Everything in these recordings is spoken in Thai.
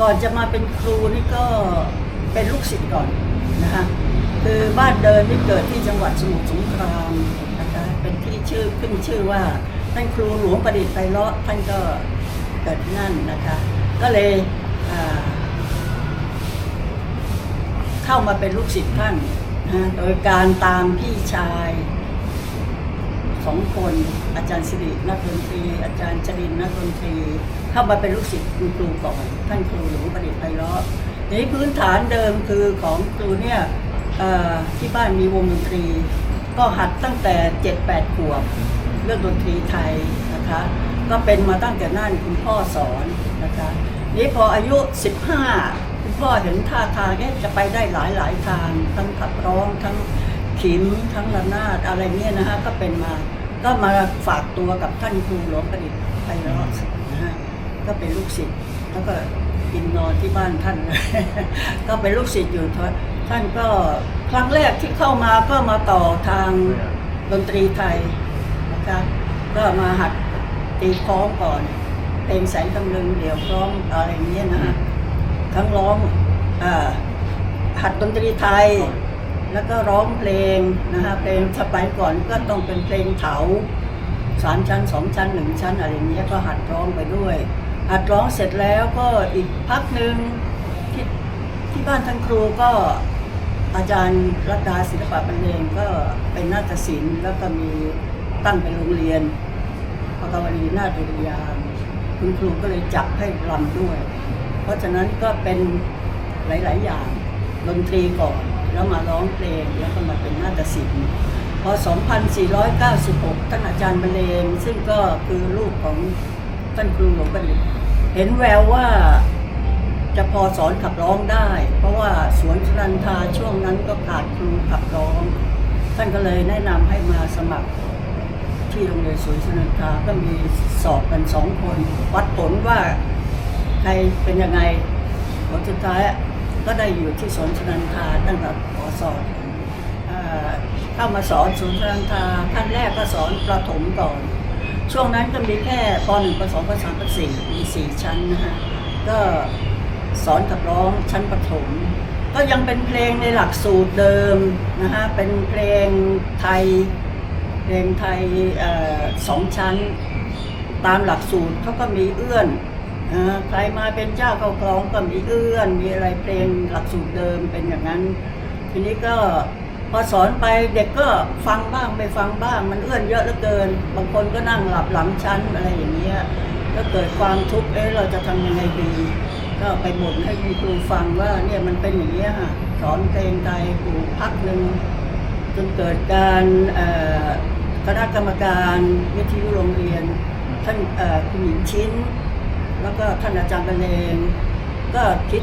ก่อนจะมาเป็นครูนี่ก็เป็นลูกศิษย์ก่อนนะคะคือบ้านเดินนี่เกิดที่จังหวัดสมุทรสงครามนะคะเป็นที่ชื่อขึ้นชื่อว่าท่านครูหลวงประดิษฐ์ไพเราะท่านก็เกิดที่นั่นนะคะ ก็เลยเข้ามาเป็นลูกศิษย์ท่านนะโดยการตามพี่ชายสองคนอาจารย์สิรินักดนตรี อาจารย์จรินทนักดนตรี เข้ามาเป็นลูกศิษย์คุณครูก่อนท่านครูหลวงประดิษฐ์ไพเราะทีนี้พื้นฐานเดิมคือของครูเนี่ยที่บ้านมีวงดนตรี ก็หัดตั้งแต่เจ็ดแปดขวบเรื่องดนตรีไทยนะคะก็เป็นมาตั้งแต่นั่นคุณพ่อสอนนะคะนี่พออายุ 15 คุณพ่อเห็นท่าทางเอ๊ะจะไปได้หลายหลายทาง ทั้งขับร้องทั้งขิมทั้งระนาดอะไรเงี้ยนะฮะก็เป็นมาก็มาฝากตัวกับท่านครูหลวงประดิษฐ์ไพเราะ ก็เป็นลูกศิษย์แล้วก็กินนอนที่บ้านท่าน ก็เป็นลูกศิษย์อยู่ท่านก็ครั้งแรกที่เข้ามาก็มาต่อทางดนตรีไทยนะคะก็มาหัดตีคล้องก่อนเพลงแสงตำลึงเดี่ยวพร้อมอะไรอย่างเงี้ยนะฮะทั้งร้องอหัดดนตรีไทย แล้วก็ร้องเพลงนะฮะเพลงสมัยก่อนก็ต้องเป็นเพลงเถาสามชั้นสองชั้นหนึ่งชั้นอะไรอย่างเงี้ยก็หัดร้องไปด้วย หัดร้องเสร็จแล้วก็อีกพักหนึ่งที่ที่บ้านท่านครูก็อาจารย์รัตดาศิลปะบรรเลงก็เป็นนาฏศิลป์แล้วก็มีตั้งเป็นโรงเรียนพกวลีนาฏดุริยาคุณครูก็เลยจับให้รำด้วย เพราะฉะนั้นก็เป็นหลาย ๆ อย่างดนตรีก่อน แล้วมาร้องเพลงแล้วก็มาเป็นนาฏศิลป์พอ 2496 ท่านอาจารย์บรรเลงซึ่งก็คือลูกของ ท่านครูหลวงประดิษฐ์เห็นแววว่าจะพอสอนขับร้องได้ เพราะว่าสวนชนันทาช่วงนั้นก็ขาดครูขับร้อง ท่านก็เลยแนะนำให้มาสมัคร ที่โรงเรียนสวนชนันทาก็มีสอบกันสองคน วัดผลว่าใครเป็นยังไงผลสุดท้ายก็ได้อยู่ที่สวนชนันทาตั้งแต่ปสอนอ่าเข้ามาสอนสวนชนันทาขั้นแรกก็สอนประถมก่อน ช่วงนั้นก็มีแค่ป .1 ป .2 ป .3 ป .4 มีสี่ชั้นนะฮะก็สอนกับร้องชั้นประถม ก็ยังเป็นเพลงในหลักสูตรเดิมนะฮะเป็นเพลงไทยเพลงไทยออสองชั้น ตามหลักสูตรเขาก็มีเอื้อนอใครมาเป็นเจ้าเข้ากลองก็มีเอื้อน มีอะไรเพลงหลักสูตรเดิมเป็นอย่างนั้น ทีนี้ก็ พอสอนไปเด็กก็ฟังบ้างไม่ฟังบ้าง มันเอื้อนเยอะเหลือเกิน บางคนก็นั่งหลับหลังชั้นอะไรอย่างเงี้ยก็เกิดความทุกข์เอ๊ะเราจะทำยังไงดี ก็ไปบ่นให้คุณครูฟังว่าเนี่ยมันเป็นอย่างเงี้ยค่ะสอนเพลงไทยอยู่พักหนึ่งจนเกิดการคณะกรรมการวิทยุโรงเรียน ท่านคุณหญิงชิ้น แล้วก็ท่านอาจารย์บรรเลงก็คิด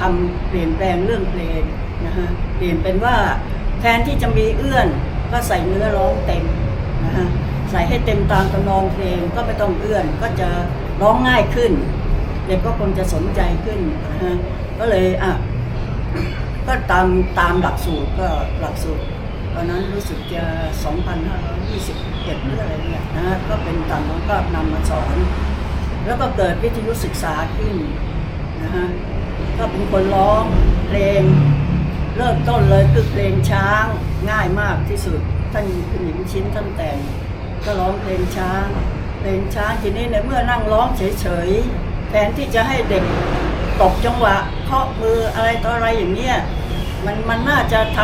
ทำเปลี่ยนแปลงเรื่องเพลง นะฮะเปลี่ยนเป็นว่าแทนที่จะมีเอื้อนก็ใส่เนื้อร้องเต็มนะฮะใส่ให้เต็มตามตำนองเพลงก็ไม่ต้องเอื้อนก็จะร้องง่ายขึ้น เด็กก็คงจะสนใจขึ้นนะฮะก็เลยอะก็ตามตามหลักสูตรก็หลักสูตรตอนนั้นรู้สึกจะ 2,521หรืออะไรเนี่ยนะก็เป็นตามนั้นก็นำมาสอน แล้วก็เกิดวิทยุศึกษาขึ้นนะฮะก็เป็นคนร้องเพลง เริ่มต้นเลยคือเพลงช้างง่ายมากที่สุด ท่านคุณหญิงชิ้นท่านแต่งก็ร้องเพลงช้าง เพลงช้างทีนี้ในเมื่อนั่งร้องเฉยๆแทนที่จะให้เด็กตบจังหวะเคาะมืออะไรต่ออะไรอย่างเงี้ยมันมันน่าจะท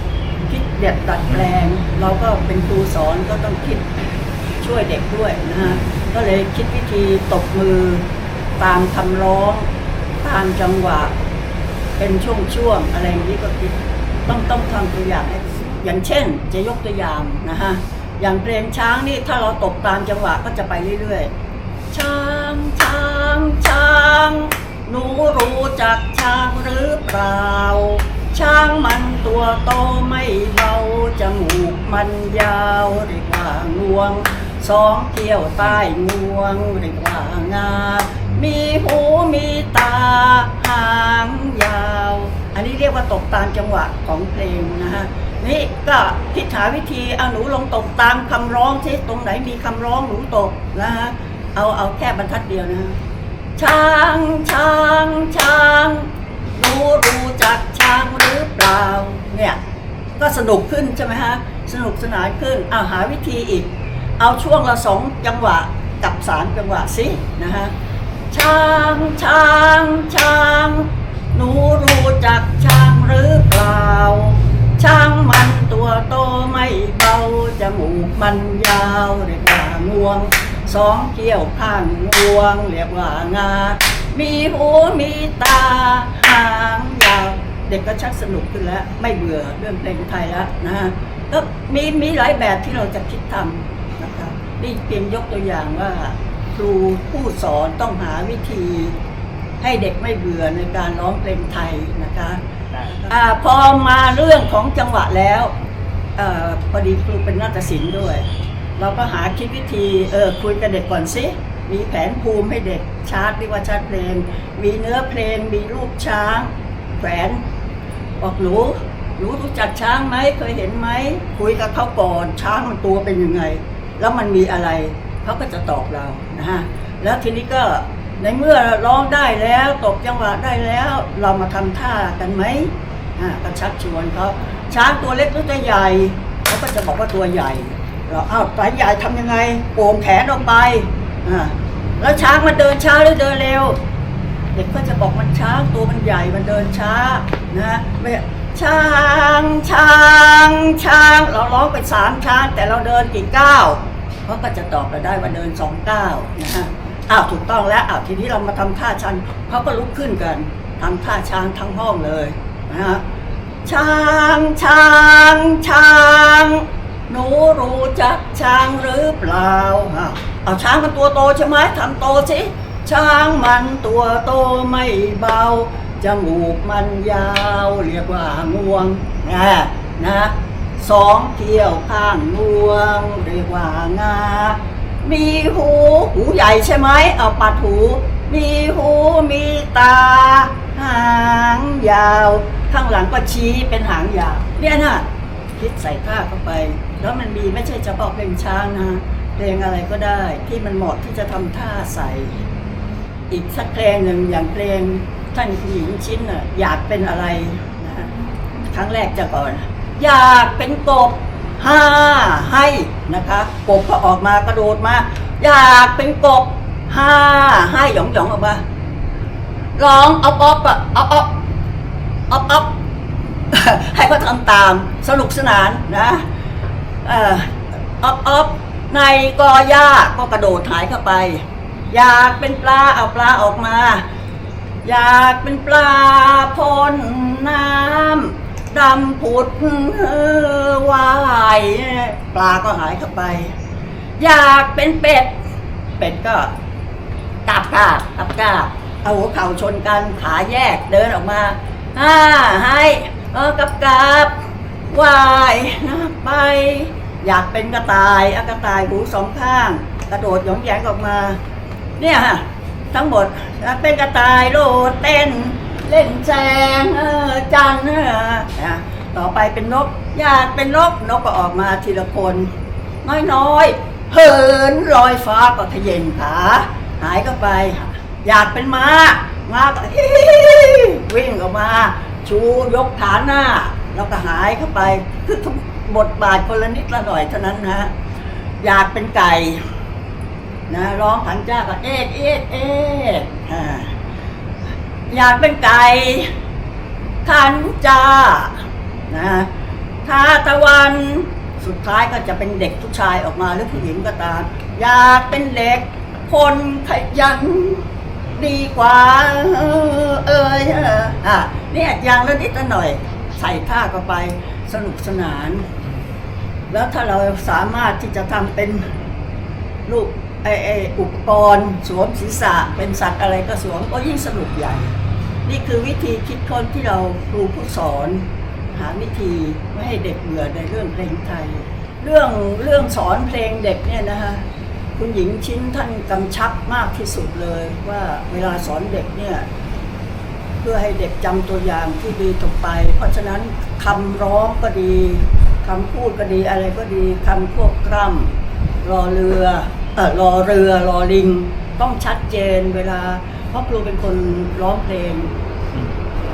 ำคิดเด็ดดัดแปลง เราก็เป็นครูสอนก็ต้องคิดช่วยเด็กด้วยนะฮะก็เลยคิดวิธีตบมือตามคำร้อง ตามจังหวะ เป็นช่วงๆอะไรอย่างนี้ก็คิดต้องต้องทำตัวอย่างให้อย่างเช่นจะยกตัวอย่างนะฮะอย่างเพลงช้างนี่ถ้าเราตบตามจังหวะก็จะไปเรื่อยๆ ช้างช้างช้างหนูรู้จักช้างหรือเปล่า ช้างมันตัวโตไม่เบาจมูกมันยาวเรียกว่างวง สองเกี่ยวใต้งวงเรียกว่างา มีหูมีตาหาง อันนี้เรียกว่าตกตามจังหวะของเพลงนะฮะนี่ก็คิดหาวิธีเอาหนูลงตกตามคำร้องที่ตรงไหนมีคำร้องหนูตกนะฮะเอาเอาแค่บรรทัดเดียวนะช้างช้างช้างรูรู้จักช้างหรือเปล่าเนี่ยก็สนุกขึ้นใช่ไหมฮะสนุกสนานขึ้นเอาหาวิธีอีก เอาช่วงละสองจังหวะกับสามจังหวะสินะฮะช้างช้างช้าง หนูรู้จักช้างหรือเปล่า ช้างมันตัวโตไม่เบา จมูกมันยาวเรียกว่างวง สองเกี้ยวข้างงวง เรียกว่างา มีหูมีตาหางยาว เด็กก็ชักสนุกขึ้นแล้ว ไม่เบื่อเรื่องเพลงไทยแล้วนะฮะก็มีมีหลายแบบที่เราจะคิดทำนะคะนี่เพียงยกตัวอย่างว่าครูผู้สอนต้องหาวิธี ให้เด็กไม่เบื่อในการร้องเพลงไทยนะคะได้ครับอาพอมาเรื่องของจังหวะแล้วอาพอดีครูเป็นนาฏศิลป์ด้วย เราก็หาคิดวิธีเออคุยกับเด็กก่อนสิมีแผนภูมิให้เด็กชาร์ตเรียกว่าชาร์ตเพลง มีเนื้อเพลง มีรูปช้างแขวนบอกหนูหนูรู้จักช้างไหมเคยเห็นไหมคุยกับเขาก่อนช้างมันตัวเป็นยังไง แล้วมันมีอะไรเขาก็จะตอบเรานะฮะแล้วทีนี้ก็ ในเมื่อร้องได้แล้วตบจังหวะได้แล้ว เรามาทำท่ากันไหมอ่าก็ชักชวนเขาช้างตัวเล็กหรือตัวใหญ่เขาก็จะบอกว่าตัวใหญ่ เราอ้าวตัวใหญ่ทำยังไงโป่งแขนออกไปอ่าแล้วช้างมันเดินช้าหรือเดินเร็ว เด็กก็จะบอกมันช้างตัวมันใหญ่มันเดินช้านะไม่ช้างช้างช้าง เราร้องไปสามช้างแต่เราเดินกี่ก้าวเขาก็จะตอบเราได้ว่าเดินสองก้าวนะฮะ อ้าวถูกต้องแล้วอ้าวทีนี้เรามาทำท่าช้างเขาก็ลุกขึ้นกันทำท่าช้างทั้งห้องเลยนะฮะช้างช้างช้างหนูรู้จักช้างหรือเปล่าอ้าวเอาช้างมันตัวโตใช่ไหมทำโตสิช้างมันตัวโตไม่เบาจมูกมันยาวเรียกว่างวงนะนะสองเกี่ยวข้างงวง เรียกว่างา มีหู หูใหญ่ใช่ไหมเอาปัดหู มีหูมีตา หางยาว ข้างหลังก็ชี้เป็นหางยาวเนี่ยนะคิดใส่ท่าเข้าไป แล้วมันมีไม่ใช่เฉพาะเพลงช้างนะเพลงอะไรก็ได้ที่มันเหมาะที่จะทำท่าใส่ อีกสักเพลงหนึ่งอย่างเพลงท่านหญิงชิ้นน่ะอยากเป็นอะไรนะฮะครั้งแรกจะก่อน อยากเป็นกบ ห้าให้นะคะกบก็ออกมากระโดดมา อยากเป็นกบห้าให้หยองหยองออกมาร้องเอาป๊อปอะเอาเอาเอาเอาให้เขาทำตามสนุกสนานนะเอ่อออฟอฟในกอหญ้าก็กระโดดหายเข้าไป อยากเป็นปลาเอาปลาออกมา อยากเป็นปลาพ้นน้ำ ดำผุดวายปลาก็หายเข้าไป อยากเป็นเป็ด เป็ดก็กาบกาบกาบกาบเอาหัวเข่าชนกันขาแยกเดินออกมาอ่าให้เออกับกาบวายนะไป อยากเป็นกระต่ายอากระต่ายหูสองข้าง กระโดดหยองแยงออกมา เนี่ยฮะทั้งหมดเป็นกระต่ายโลดเต้น เล่นแจงเออจันเออนะต่อไปเป็นนกอยากเป็นนกนกก็ออกมาทีละคน น้อยๆเหินลอยฟ้าก็ขย่งขาหายก็ไป อยากเป็นม้าม้าก็วิ่งออกมา ชูยกขาหน้า แล้วก็หายเข้าไปคือทุกบทบาทคนละนิดละหน่อยเท่านั้นนะอยากเป็นไก่ นะร้องผันจ้าก็เอ็ดเอ็ดเอ็ด อยากเป็นไก่ขันจ้านะทาตะวันสุดท้ายก็จะเป็นเด็กผู้ชายออกมาหรือผู้หญิงก็ตาม อยากเป็นเด็ก คนขยันดีกว่า เออเอออะเนี่ยอย่างละนิดละหน่อย ใส่ท่าเข้าไปสนุกสนาน แล้วถ้าเราสามารถที่จะทำเป็นลูกไอไออุปกรณ์ สวมศีรษะเป็นสัตว์อะไรก็สวมก็ยิ่งสนุกใหญ่ นี่คือวิธีคิดค้นที่เราครูผู้สอน หาวิธีไม่ให้เด็กเบื่อในเรื่องเพลงไทย เรื่องเรื่องสอนเพลงเด็กเนี่ยนะคะคุณหญิงชิ้นท่านกำชับมากที่สุดเลยว่าเวลาสอนเด็กเนี่ยเพื่อให้เด็กจำตัวอย่างที่ดีต่อไป เพราะฉะนั้นคำร้องก็ดีคำพูดก็ดีอะไรก็ดีคำควบกล้ำรอเรือเออรอเรือรอลิง ต้องชัดเจนเวลา เพราะครูเป็นคนร้องเพลง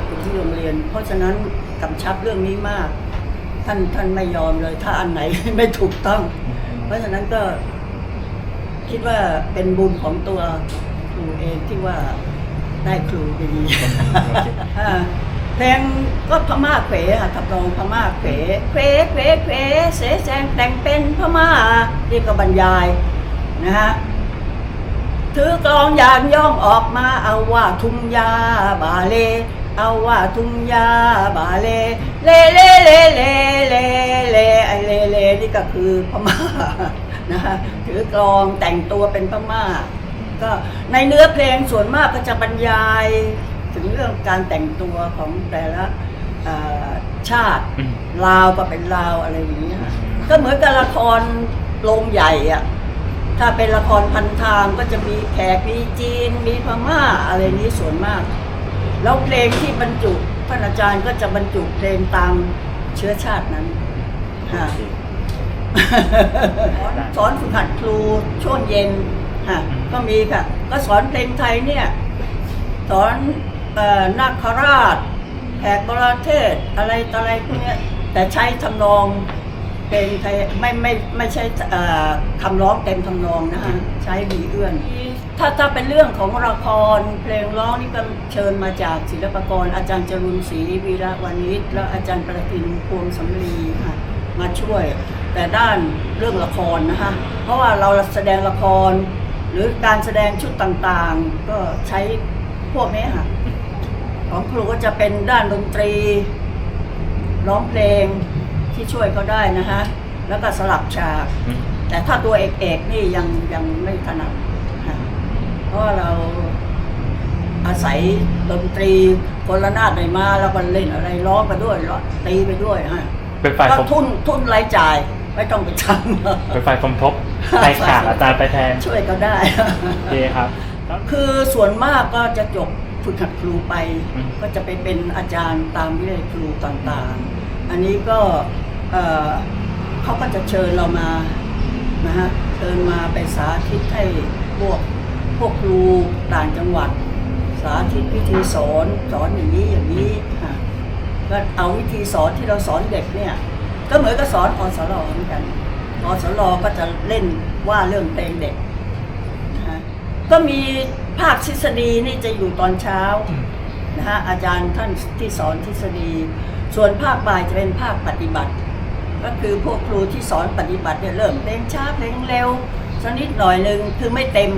อยู่ที่โรงเรียน เพราะฉะนั้นกำชับเรื่องนี้มาก ท่านท่านไม่ยอมเลย ถ้าอันไหน ไม่ถูกต้อง เพราะฉะนั้นก็คิดว่าเป็นบุญของตัวครูเองที่ว่าได้ครูดีๆอ่เพลงก็พม่าเขวค่ะทำนองพม่าเขวเขวเขวเขวเสแสงแต่งเป็นพม่านี่ก็บรรยายนะฮะ ถือกลองยางย่องออกมาเอาว่าทุ่งยาบาเล เอาว่าทุ่งยาบาเลเลเลเลเลเลเลไอเลเลนี่ก็คือพม่านะฮะถือกลองแต่งตัวเป็นพม่า ก็ในเนื้อเพลงส่วนมากก็จะบรรยาย ถึงเรื่องการแต่งตัวของแต่ละเอ่อชาติอืมลาวก็เป็นลาวอะไรอย่างนี้ค่ะก็เหมือนกับละครโรงใหญ่อะ ถ้าเป็นละครพันทางก็จะมีแขกมีจีน มีพม่าอะไรนี้ส่วนมาก แล้วเพลงที่บรรจุท่านอาจารย์ก็จะบรรจุเพลงตามเชื้อชาตินั้นค่ะโอเคสอนสอนฝึกหัดครูช่วงเย็นค่ะอืมก็มีค่ะ ก็สอนเพลงไทยเนี่ย สอนเอ่อนาคราชแขกบรเทศอะไรต่ออะไรพวกเนี้ยแต่ใช้ทำนอง เพลงไทยไม่ไม่ไม่ใช่เอ่อคำร้องเต็มทำนองนะฮะใช้ดีเอื้อนถ้าถ้าเป็นเรื่องของละครเพลงร้องนี่ก็เชิญมาจากศิลปากร อาจารย์จรุนศรีวีระวานิชและอาจารย์ประทินพวงสำลีค่ะมาช่วย แต่ด้านเรื่องละครนะคะเพราะว่าเราแสดงละคร หรือการแสดงชุดต่างๆ ก็ใช้พวกนี้ค่ะของครูก็จะเป็นด้านดนตรี ร้องเพลง ที่ช่วยเขาได้นะคะ แล้วก็สลับฉาก อืม แต่ถ้าตัวเอกเอกๆนี่ยังยังไม่ถนัดค่ะเพราะว่าเราอาศัยดนตรีคนละนาดไหนมาแล้วก็เล่นอะไรร้องไปด้วยร้องตีไปด้วยฮะเป็นฝ่ายก็สมทุนทุนรายจ่ายไม่ต้องไปทำ เป็นฝ่ายสมทบให้ขาดอาจารย์ไปแทนช่วยก็ได้ โอเคครับแล้ว คือส่วนมากก็จะจบฝึกหัดครูไป อืม ก็จะไปเป็นอาจารย์ตามวิทยาลัยครูต่างๆ อันนี้ก็ เอ่อเขาก็จะเชิญเรามานะฮะเชิญมาไปสาธิตให้พวกพวกครูต่างจังหวัด สาธิตวิธีสอนสอนอย่างนี้อย่างนี้ค่ะก็เอาวิธีสอนที่เราสอนเด็กเนี่ยก็เหมือนกับสอนอสรเหมือนกันอสรก็จะเล่นว่าเรื่องเพลงเด็กนะฮะก็มีภาคทฤษฎีนี่จะอยู่ตอนเช้าอืมนะฮะอาจารย์ท่านที่สอนทฤษฎี ส่วนภาคบ่ายจะเป็นภาคปฏิบัติ ก็คือพวกครูที่สอนปฏิบัติเนี่ยเริ่มเพลงช้าเพลงเร็วสักนิดหน่อยหนึ่งคือไม่เต็ม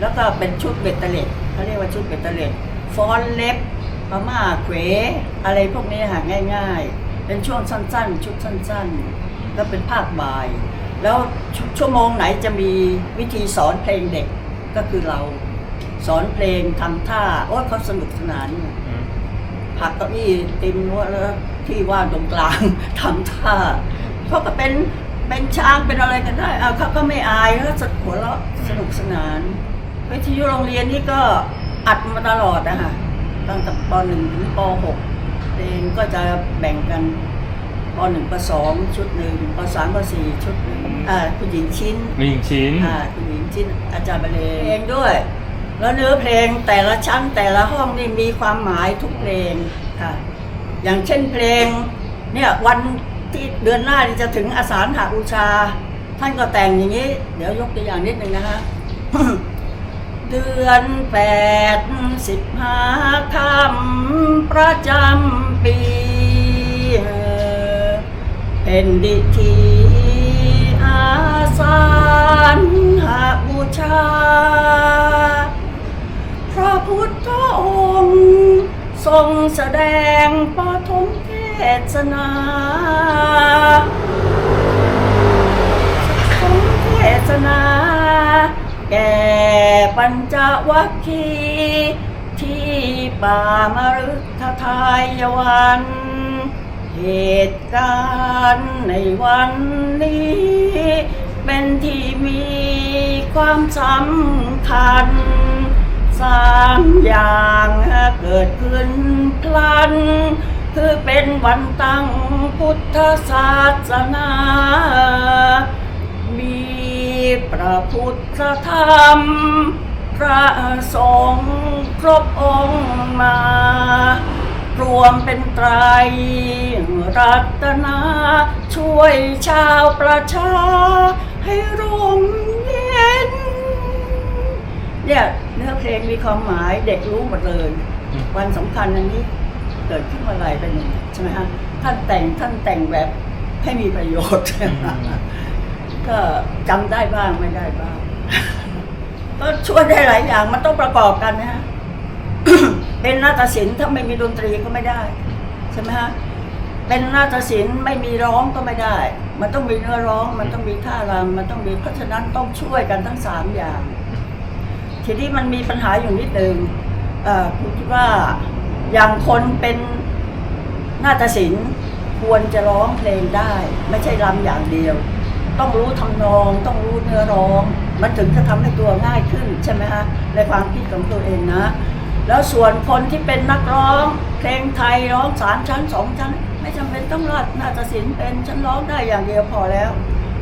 แล้วก็เป็นชุดเบตเตอร์เลตเขาเรียกว่าชุดเบตเตอร์เลตฟอนต์เล็บพม่าเขวอะไรพวกนี้หาง่าย ๆ เป็นช่วงสั้นๆ ชุดสั้นๆแล้วเป็นภาคบ่าย แล้วชชั่วโมงไหนจะมีวิธีสอนเพลงเด็กก็คือเราสอนเพลงทำท่าโอ้ยเขาสนุกสนานเนี่ยอืมผักเก้าอี้ติมว่าแล้วที่ว่างตรงกลางทำท่า เขาก็เป็นเป็นช้างเป็นอะไรกันได้เอาเขาก็ไม่อายเขาสนุกหัวเราะสนุกสนานวิทยุโรงเรียนนี่ก็อัดมาตลอดนะคะตั้งแต่ปหนึ่งถึงปหกเองก็จะแบ่งกันปหนึ่งปสองชุดหนึ่งปสามปสี่ชุดหนึ่งอ่าผู้หญิงชิ้นมีหญิงชิ้นอ่าคุณหญิงจินอาจารย์บรรเลงเพลงด้วย แล้วเนื้อเพลงแต่ละชั้นแต่ละห้องนี่มีความหมายทุกเพลงค่ะ อย่างเช่นเพลงเนี่ยวัน ที่เดือนหน้าที่จะถึงอาสาฬหาบูชา ท่านก็แต่งอย่างนี้ เดี๋ยวยกตัวอย่างนิดหนึ่งนะคะเดือนแปดสิบห้าคำประจำปี เป็นดิทีอาสานหาบูชา พระพุทธองค์ ทรงแสดงปฐมเทศนาทรงเทศนา แก่ปัญจวัคคีที่ป่ามฤคทายวัน เหตุการณ์ในวันนี้ เป็นที่มีความสำคัญสามอย่างเกิดขึ้นพลัน คือเป็นวันตั้งพุทธศาสนา มีพระพุทธธรรม พระสงฆ์ครบองค์มา รวมเป็นไตรรัตนา ช่วยชาวประชาให้ร่มเย็น เนี่ยเนื้อเพลงมีความหมายเด็กรู้หมดเลย วันสำคัญอันนี้ เกิดขึ้นเมื่อไหรเป็นยังไงใช่ไหมฮะท่านแต่งท่านแต่งแบบให้มีประโยชน์ ก็จำได้บ้างไม่ได้บ้าง ก็ช่วยได้หลายอย่างมันต้องประกอบกันนะฮะเป็นนาฏศิลป์ถ้าไม่มีดนตรีก็ไม่ได้ใช่ไหมฮะเป็นนาฏศิลป์ไม่มีร้องก็ไม่ได้ มันต้องมีเนื้อร้อง มันต้องมีท่ารำมันต้องมีเพราะฉะนั้นต้องช่วยกันทั้งสามอย่าง ทีนี้มันมีปัญหาอยู่นิดหนึ่งเอ่อคุณคิดว่า อย่างคนเป็นนาฏศิลป์ควรจะร้องเพลงได้ ไม่ใช่รำอย่างเดียว ต้องรู้ทำนอง ต้องรู้เนื้อร้อง มันถึงจะทำให้ตัวง่ายขึ้นใช่ไหมฮะในความคิดของตัวเองนะ แล้วส่วนคนที่เป็นนักร้อง เพลงไทยร้องสามชั้นสองชั้น ไม่จำเป็นต้องรัดนาฏศิลป์เป็นฉันร้องได้อย่างเดียวพอแล้ว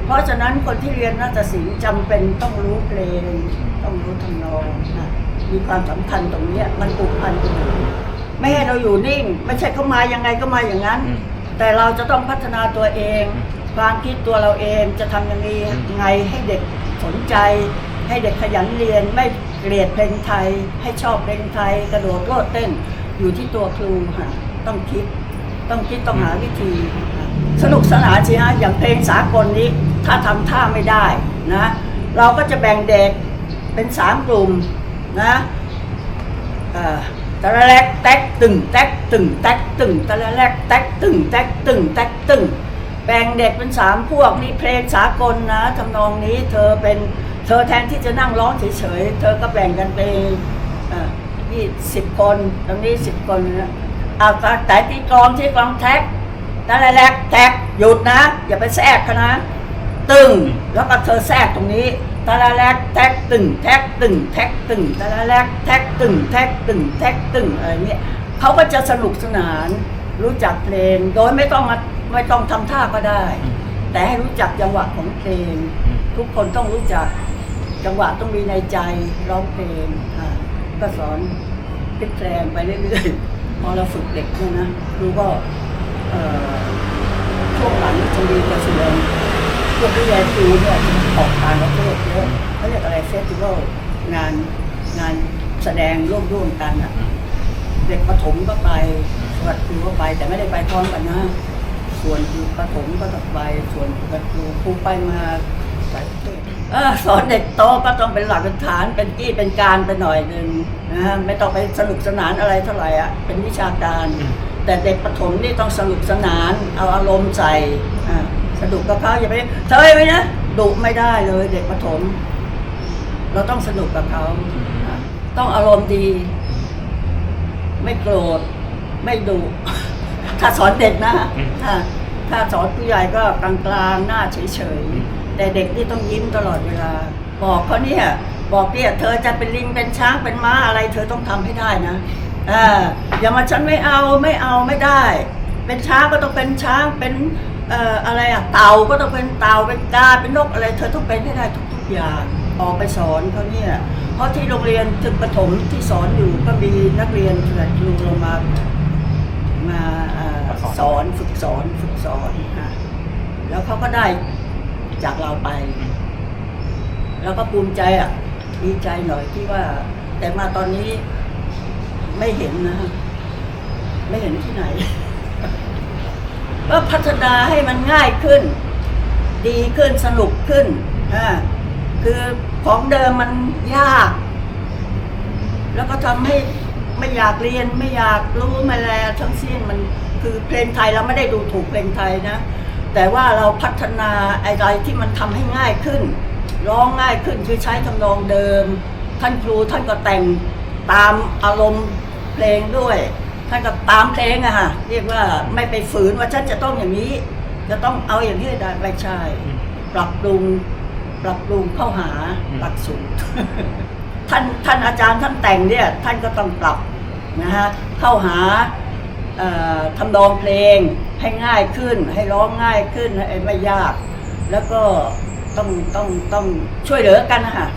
เพราะฉะนั้นคนที่เรียนนาฏศิลป์จำเป็นต้องรู้เพลง ต้องรู้ทำนองนะมีความสำคัญตรงนี้มันผูกพันกันอยู่ ไม่ให้เราอยู่นิ่ง ไม่ใช่เขามายังไงก็มาอย่างนั้น อืม แต่เราจะต้องพัฒนาตัวเองอืมความคิดตัวเราเองจะทำยังไงไงให้เด็กสนใจ ให้เด็กขยันเรียนไม่เกลียดเพลงไทย ให้ชอบเพลงไทย กระโดดโลดเต้นอยู่ที่ตัวครูค่ะต้องคิด ต้องคิดต้องหาวิธีค่ะสนุกสนานสิฮะอย่างเพลงสากลนี้ถ้าทำท่าไม่ได้นะเราก็จะแบ่งเด็กเป็นสามกลุ่มนะ เอ่อ ตะละแลกแตกตึงแตกตึงแตกตึงตะละแลกแตกตึงแตกตึงแตกตึงแบ่งเด็กเป็นสามพวกนี่เพลงสากลนะทำนองนี้เธอเป็นเธอแทนที่จะนั่งร้องเฉยๆ เธอก็แบ่งกันเป็นยี่สิบคนตรงนี้สิบคนนะเอาแต่ที่กลองที่กลองแท็กตะละแลกแท็กหยุดนะ อย่าไปแทรกนะ ตึงแล้วก็เธอแทรกตรงนี้ ตะละแลกแท็กตึงแท็กตึงแท็กตึงตะละแลกแท็กตึงแท็กตึงแท็กตึงอะไรเนี่ยเขาก็จะสนุกสนานรู้จักเพลงโดยไม่ต้องมาไม่ต้องทำท่าก็ได้อืมแต่ให้รู้จักจังหวะของเพลงอืมทุกคนต้องรู้จักจังหวะต้องมีในใจร้องเพลงค่ะก็สอนพลิกแปลงไปเรื่อยๆพอเราฝึกเด็กเนี่ยนะครูก็เอ่อช่วงหลังจะมีกระทรวง พวกวิทยาครูเนี่ยออกต่างประเทศเยอะเขาเรียกอะไรเฟสติวัลงานงานแสดงร่วมร่วมกันอะ เด็กประถมก็ไปสวัสดีก็ไป แต่ไม่ได้ไปพร้อมกันนะ ส่วนคือประถมก็ต้องไปส่วนประครูครูไปมาหลายประเทศเออสอนเด็กโตก็ต้องเป็นหลักเป็นฐานเป็นกี้เป็นการไปหน่อยหนึ่งนะฮะไม่ต้องไปสนุกสนานอะไรเท่าไหร่อะเป็นวิชาการ แต่เด็กประถมนี่ต้องสนุกสนานเอาอารมณ์ใส่อ่า สนุกกับเขาอย่าไปเธอไหมนะดุไม่ได้เลยเด็กประถม เราต้องสนุกกับเขาอะต้องอารมณ์ดี ไม่โกรธ ไม่ดุถ้าสอนเด็กนะอืมถ้าถ้าสอนผู้ใหญ่ก็กลางๆหน้าเฉยอืมๆแต่เด็กนี่ต้องยิ้มตลอดเวลา บอกเขาเนี่ย บอกเนี่ยเธอจะเป็นลิงเป็นช้างเป็นม้าอะไร เธอต้องทำให้ได้นะอ่าอย่ามาฉันไม่เอาไม่เอาไม่ได้ เป็นช้างก็ต้องเป็นช้างเป็น เอ่ออะไรอะเต่าก็ต้องเป็นเต่าเป็นกาเป็นนกอะไร เธอต้องเป็นให้ได้ทุกๆอย่างออกไปสอนเขาเนี่ยเพราะที่โรงเรียนถึงประถมที่สอนอยู่ก็มีนักเรียนระดับครูลงมามาเอ่อสอนฝึกสอนฝึกสอนค่ะแล้วเขาก็ได้จากเราไป แล้วก็ภูมิใจอะดีใจหน่อยที่ว่า แต่มาตอนนี้ไม่เห็นนะ ไม่เห็นที่ไหน ก็พัฒนาให้มันง่ายขึ้น ดีขึ้นสนุกขึ้นอ่าคือของเดิมมันยาก แล้วก็ทำให้ไม่อยากเรียนไม่อยากรู้มาแล้วทั้งสิ้นมันคือเพลงไทยเราไม่ได้ดูถูกเพลงไทยนะ แต่ว่าเราพัฒนาอะไรที่มันทำให้ง่ายขึ้น ร้องง่ายขึ้นคือใช้ทำนองเดิม ท่านครูท่านก็แต่งตามอารมณ์เพลงด้วย ท่านก็ตามเพลงอะค่ะเรียกว่าไม่ไปฝืนว่าฉันจะต้องอย่างนี้ จะต้องเอาอย่างนี้ให้ได้ไม่ใช่อืมปรับปรุงปรับปรุงเข้าหาอืมหลักสูตรท่านท่านอาจารย์ท่านแต่งเนี่ยท่านก็ต้องปรับนะฮะเข้าหาเอ่อทำนองเพลงให้ง่ายขึ้น ให้ร้องง่ายขึ้นให้ไม่ยาก แล้วก็ต้องต้องต้องช่วยเหลือกันนะคะ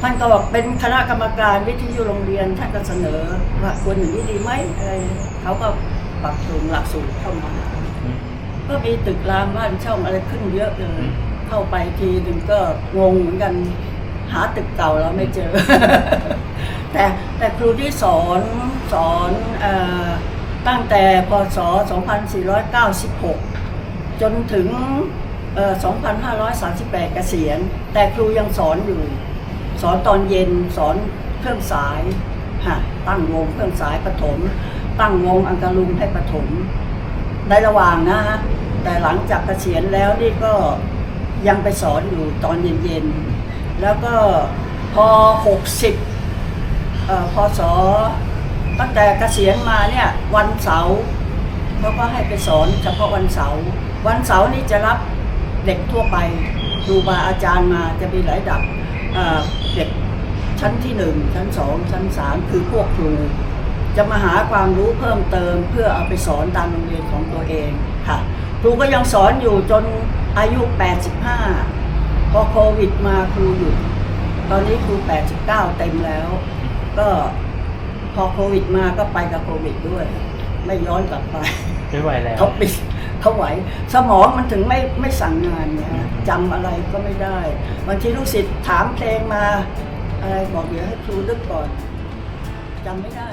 ท่านก็บอกเป็นคณะกรรมการวิทยุโรงเรียน ท่านก็เสนอว่าควรอย่างนี้ดีไหมอะไรเขาก็ปรับปรุงหลักสูตรเข้ามาอืมก็มีตึกรามบ้านช่องอะไรขึ้นเยอะเลยอืมเข้าไปทีหนึ่งก็งงเหมือนกันหาตึกเก่าแล้วไม่เจอ แต่แต่ครูที่สอนสอนเออตั้งแต่พศ 2496 จนถึงเอ่อ2538 เกษียณ แต่ครูยังสอนอยู่ สอนตอนเย็นสอนเครื่องสายฮะตั้งวงเครื่องสายปฐมตั้งวงอังกะลุงให้ปฐมในระหว่างนะฮะแต่หลังจากเกษียณแล้วนี่ก็ยังไปสอนอยู่ตอนเย็นๆ แล้วก็พอ 60เอ่อพศตั้งแต่เกษียณมาเนี่ยวันเสาร์เขาก็ให้ไปสอนเฉพาะวันเสาร์วันเสาร์นี่จะรับเด็กทั่วไปครูบาอาจารย์มาจะมีหลายดับ เอ่อเด็กชั้นที่หนึ่งชั้นสองชั้นสามคือพวกครู จะมาหาความรู้เพิ่มเติม เพื่อเอาไปสอนตามโรงเรียนของตัวเองค่ะ ครูก็ยังสอนอยู่จนอายุ 85 พอโควิดมาครูหยุดตอนนี้ครู 89 เต็มแล้ว ก็พอโควิดมาก็ไปกับโควิดด้วย ไม่ย้อนกลับไปไม่ไหวแล้วเขาปิด เขาไหวสมองมันถึงไม่ไม่สั่งงานเนี่ยฮะจำอะไรก็ไม่ได้บางทีลูกศิษย์ถามเพลงมาอะไรบอกเดี๋ยวให้ครูนึกก่อนจำไม่ได้